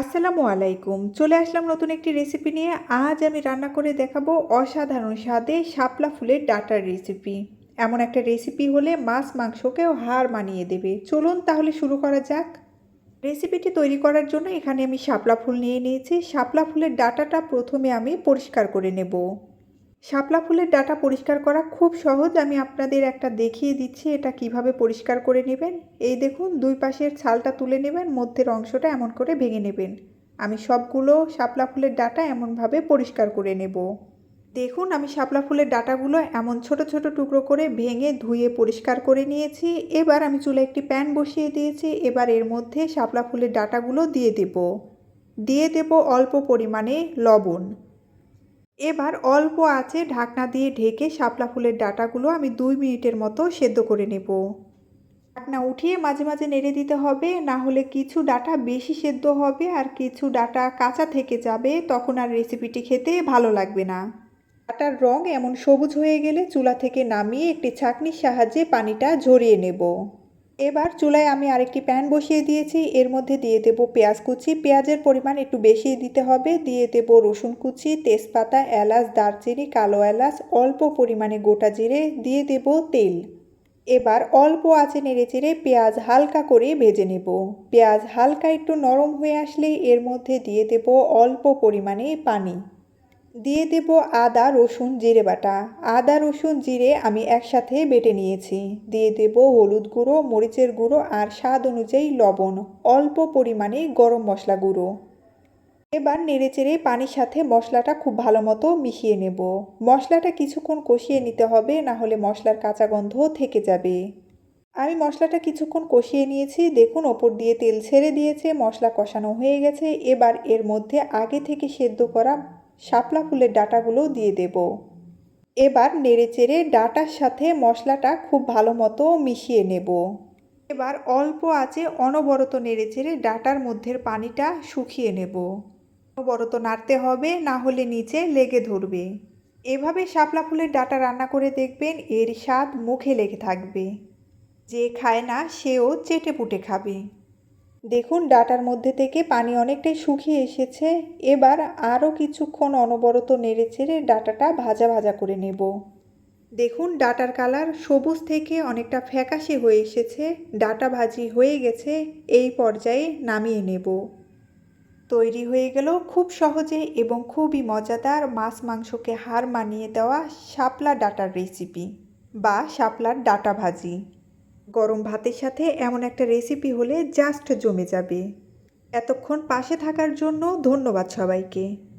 আসসালামু আলাইকুম। চলে আসলাম নতুন একটি রেসিপি নিয়ে। আজ আমি রান্না করে দেখাবো অসাধারণ স্বাদে শাপলা ফুলের ডাটার রেসিপি এমন একটা রেসিপি হলে মাছ মাংসকেও হার মানিয়ে দেবে। চলুন তাহলে শুরু করা যাক। রেসিপিটি তৈরি করার জন্য এখানে আমি শাপলা ফুল নিয়ে নিয়েছি। শাপলা ফুলের ডাটাটা প্রথমে আমি পরিষ্কার করে নেব। শাপলা ফুলের ডাটা পরিষ্কার করা খুব সহজ। আমি আপনাদের একটা দেখিয়ে দিচ্ছি এটা কীভাবে পরিষ্কার করে নেবেন। এই দেখুন, দুই পাশের ছালটা তুলে নেবেন, মধ্যের অংশটা এমন করে ভেঙে নেবেন। আমি সবগুলো শাপলা ফুলের ডাটা এমনভাবে পরিষ্কার করে নেব। দেখুন, আমি শাপলা ফুলের ডাটাগুলো এমন ছোট ছোট টুকরো করে ভেঙে ধুয়ে পরিষ্কার করে নিয়েছি। এবার আমি চুলে একটি প্যান বসিয়ে দিয়েছি। এবার এর মধ্যে শাপলা ফুলের ডাটাগুলো দিয়ে দেব। দিয়ে দেব অল্প পরিমাণে লবণ। এবার অল্প আছে ঢাকনা দিয়ে ঢেকে শাপলা ফুলের ডাটাগুলো আমি দুই মিনিটের মতো সেদ্ধ করে নেব। ঢাকনা উঠিয়ে মাঝে মাঝে নেড়ে দিতে হবে, না হলে কিছু ডাটা বেশি সেদ্ধ হবে আর কিছু ডাটা কাঁচা থেকে যাবে, তখন আর রেসিপিটি খেতে ভালো লাগবে না। ডাটার রং এমন সবুজ হয়ে গেলে চুলা থেকে নামিয়ে একটি ছাঁকনির সাহায্যে পানিটা ঝরিয়ে নেব। এবার চুলায় আমি আরেকটি প্যান বসিয়ে দিয়েছি। এর মধ্যে দিয়ে দেব পেঁয়াজ কুচি। পেঁয়াজের পরিমাণ একটু বেশি দিতে হবে। দিয়ে দেব রসুন কুচি, তেজপাতা, এলাচ, দারচিনি, কালো এলাচ, অল্প পরিমাণে গোটা জিরে, দিয়ে দেব তেল। এবার অল্প আঁচে নেড়ে চেড়ে পেঁয়াজ হালকা করে ভেজে নেব। পেঁয়াজ হালকা একটু নরম হয়ে আসলে এর মধ্যে দিয়ে দেব অল্প পরিমাণে পানি। দিয়ে দেব আদা, রসুন, জিরে বাটা। আদা, রসুন, জিরে আমি একসাথে বেটে নিয়েছি। দিয়ে দেব হলুদ গুঁড়ো, মরিচের গুঁড়ো আর স্বাদ অনুযায়ী লবণ, অল্প পরিমাণে গরম মশলা গুঁড়ো। এবার নেড়েচেড়ে পানির সাথে মশলাটা খুব ভালো মতো মিশিয়ে নেব। মশলাটা কিছুক্ষণ কষিয়ে নিতে হবে, না হলে মশলার কাঁচা গন্ধ থেকে যাবে। আমি মশলাটা কিছুক্ষণ কষিয়ে নিয়েছি। দেখুন, ওপর দিয়ে তেল ছেড়ে দিয়েছে, মশলা কষানো হয়ে গেছে। এবার এর মধ্যে আগে থেকে সেদ্ধ করা শাপলা ফুলের ডাটাগুলো দিয়ে দেব। এবার নেড়ে নেড়েচেড়ে ডাটার সাথে মশলাটা খুব ভালো মতো মিশিয়ে নেব। এবার অল্প আছে অনবরত নেড়েচেড়ে ডাটার মধ্যের পানিটা শুকিয়ে নেব। অনবরত নাড়তে হবে, না হলে নিচে লেগে ধরবে। এভাবে শাপলা ফুলের ডাটা রান্না করে দেখবেন এর স্বাদ মুখে লেগে থাকবে। যে খায় না, সেও চেটে পুটে খাবে। দেখুন, ডাটার মধ্যে থেকে পানি অনেকটাই শুকিয়ে এসেছে। এবার আরও কিছুক্ষণ অনবরত নেড়ে চেড়ে ডাটাটা ভাজা ভাজা করে নেব। দেখুন, ডাটার কালার সবুজ থেকে অনেকটা ফ্যাকাশে হয়ে এসেছে। ডাটা ভাজি হয়ে গেছে, এই পর্যায়ে নামিয়ে নেব। তৈরি হয়ে গেল খুব সহজে এবং খুবই মজাদার মাছ মাংসকে হার মানিয়ে দেওয়া শাপলা ডাটার রেসিপি বা শাপলার ডাটা ভাজি। গরম ভাতের সাথে এমন একটা রেসিপি হলে জাস্ট জমে যাবে। এতক্ষণ পাশে থাকার জন্য ধন্যবাদ সবাইকে।